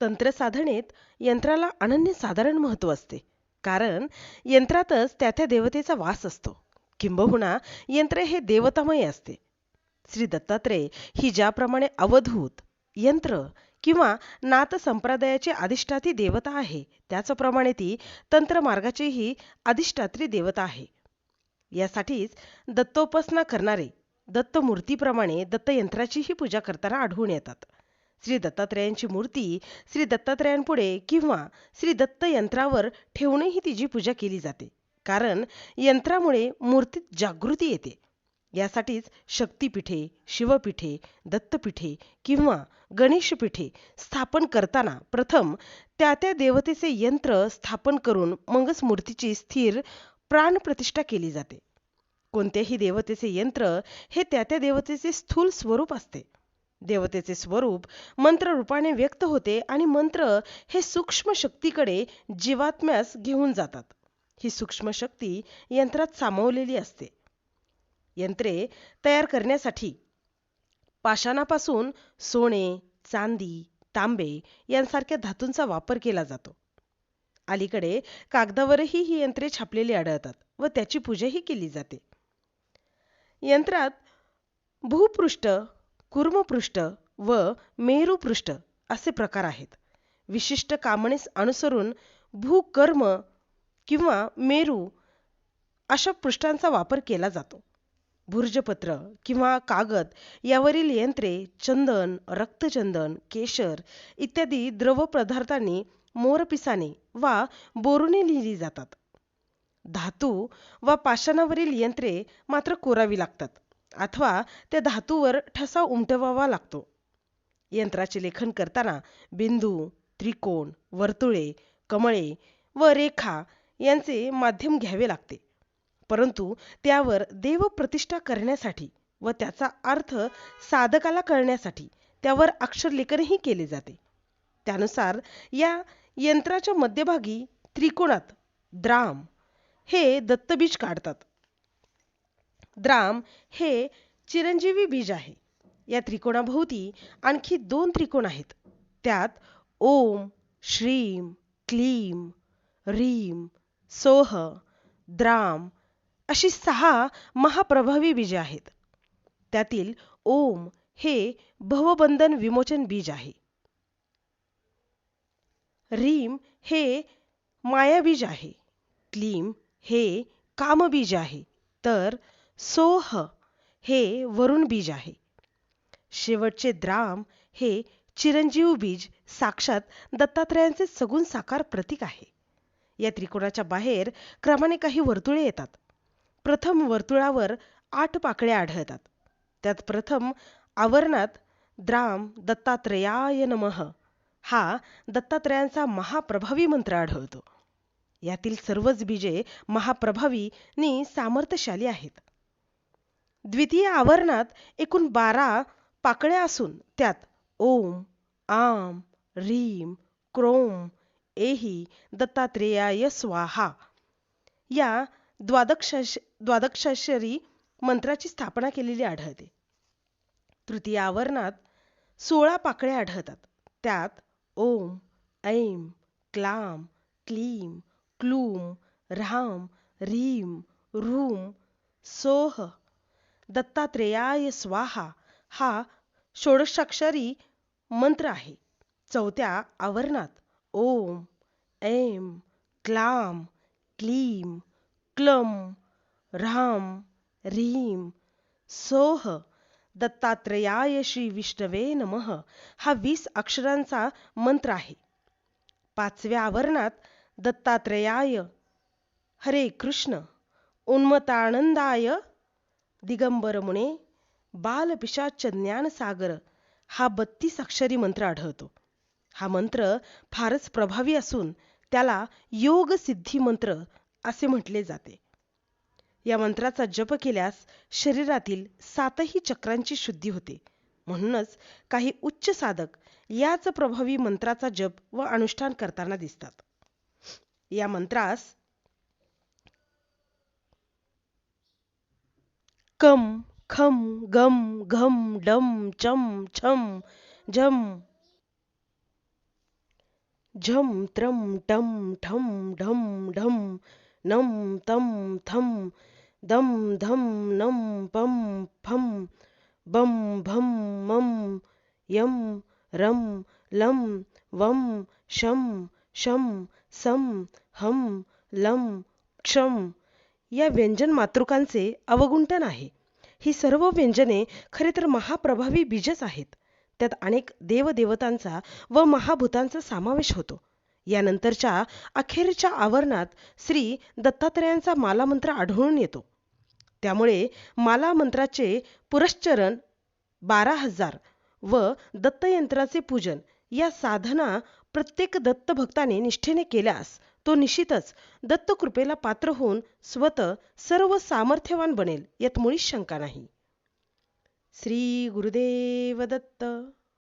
तंत्रसाधनेत यंत्राला अनन्यसाधारण महत्त्व असते. कारण यंत्रातच त्या त्या देवतेचा वास असतो. किंबहुना यंत्र हे देवतामय असते. श्री दत्तात्रेय ही ज्याप्रमाणे अवधूत यंत्र किंवा नाथ संप्रदायाची अधिष्ठाती देवता आहे त्याचप्रमाणे ती तंत्रमार्गाचीही अधिष्ठात्री देवता आहे. यासाठीच दत्तोपासना करणारे दत्तमूर्तीप्रमाणे दत्तयंत्राचीही पूजा करताना आढळून येतात. श्री दत्तात्रयांची मूर्ती श्री दत्तात्रयांपुढे किंवा श्री दत्त यंत्रावर ठेवूनही तिची पूजा केली जाते. कारण यंत्रामुळे मूर्तीत जागृती येते. यासाठीच शक्तीपीठे शिवपीठे दत्तपीठे किंवा गणेशपीठे स्थापन करताना प्रथम त्या त्या देवतेचे यंत्र स्थापन करून मगच मूर्तीची स्थिर प्राणप्रतिष्ठा केली जाते. कोणत्याही देवतेचे यंत्र हे त्या त्या देवतेचे स्थूल स्वरूप असते. देवतेचे स्वरूप मंत्र रूपाने व्यक्त होते आणि मंत्र हे सूक्ष्म शक्तीकडे जीवात्म्यास घेऊन जातात. ही सूक्ष्म शक्ती यंत्रात सामावलेली असते. यंत्रे तयार करण्यासाठी पाषाणापासून सोने चांदी तांबे यांसारख्या धातूंचा वापर केला जातो. अलीकडे कागदावरही ही यंत्रे छापलेली आढळतात व त्याची पूजाही केली जाते. यंत्रात भूपृष्ठ कुर्मपृष्ठ व मेरुपृष्ठ असे प्रकार आहेत. विशिष्ट कामणीस अनुसरून भूकर्म किंवा मेरू अशा पृष्ठांचा वापर केला जातो. भुर्जपत्र किंवा कागद यावरील यंत्रे चंदन रक्तचंदन केशर इत्यादी द्रव पदार्थांनी मोरपिसाने वा बोरूने लिहिली जातात. धातू वा पाषाणावरील यंत्रे मात्र कोरावी लागतात. अथवा त्या धातूवर ठसा उमटवावा लागतो. यंत्राचे लेखन करताना बिंदू त्रिकोण वर्तुळे कमळे व रेखा यांचे माध्यम घ्यावे लागते. परंतु त्यावर देवप्रतिष्ठा करण्यासाठी व त्याचा अर्थ साधकाला कळण्यासाठी त्यावर अक्षरलेखनही केले जाते. त्यानुसार या यंत्राच्या मध्यभागी त्रिकोणात द्राम हे दत्तबीज काढतात. द्राम हे चिरंजीवी बीज आहे. या त्रिकोणाभोवती आणखी दोन त्रिकोण आहेत. त्यात ओम श्रीम क्लीम रीम सोह द्राम अशी सहा महाप्रभावी बीजे आहेत. त्यातील ओम हे भवबंधन विमोचन बीज आहे. रीम हे मायाबीज आहे. क्लीम हे कामबीज आहे. तर सोह हे वरुण बीज आहे. शेवटचे द्राम हे चिरंजीव बीज साक्षात दत्तात्रयांचे सगुण साकार प्रतीक आहे. या त्रिकोणाच्या बाहेर क्रमाने काही वर्तुळे येतात. प्रथम वर्तुळावर आठ पाकळ्या आढळतात. त्यात प्रथम आवरणात द्राम दत्तात्रयाय नमः हा दत्तात्रयांचा महाप्रभावी मंत्र आढळतो. यातील सर्वच बीजे महाप्रभावी नि सामर्थ्यशाली आहेत. द्वितीय आवरणात एकूण बारा पाकळ्या असून त्यात ओम आम रीम क्रोम एही दत्तात्रेयाय स्वाहा या द्वादक्षाश द्वादक्षाक्षरी मंत्राची स्थापना केलेली आढळते. तृतीय आवरणात सोळा पाकळ्या आढळतात. त्यात ओम ऐम क्लाम क्लीम क्लूम राम रीम रूम सोह दत्तात्रेयाय स्वाहा हा षोडशाक्षरी मंत्र आहे. चौथ्या आवरणात ओम ऐम क्लाम क्लीम क्लम राम रीम सोह दत्तात्रेयाय श्री विष्णवे नमः हा वीस अक्षरांचा मंत्र आहे. पाचव्या आवरणात दत्तात्रेयाय हरे कृष्ण उन्मतानंदाय दिगंबर मुने बालपिशाच ज्ञानसागर हा बत्तीस अक्षरी मंत्र आढळतो. हा मंत्र फारच प्रभावी असून त्याला योग सिद्धी मंत्र असे म्हटले जाते. या मंत्राचा जप केल्यास शरीरातील सातही चक्रांची शुद्धी होते. म्हणूनच काही उच्च साधक याच प्रभावी मंत्राचा जप व अनुष्ठान करताना दिसतात. या मंत्रास कं खं गं घं डं चं छं झं झं त्रं टं ठं ढं ढं नं तं थं दं धं नं पं फं बं भं मं यं रं लं वं शं शं सं हं लं क्षं या व्यंजन मातृकांचे अवगुंठन आहे. ही सर्व व्यंजने खरे तर महाप्रभावी बीजच आहेत. त्यात अनेक देवदेवतांचा व महाभूतांचा समावेश होतो. यानंतरच्या अखेरच्या आवरणात श्री दत्तात्रयांचा मालामंत्र आढळून येतो. त्यामुळे मालामंत्राचे पुरश्चरण बारा हजार व दत्तयंत्राचे पूजन या साधना प्रत्येक दत्तभक्ताने निष्ठेने केल्यास तो निश्चितच दत्तकृपेला पात्र होऊन स्वत सर्व सामर्थ्यवान बनेल यात मुळीच शंका नाही. श्री गुरुदेव दत्त.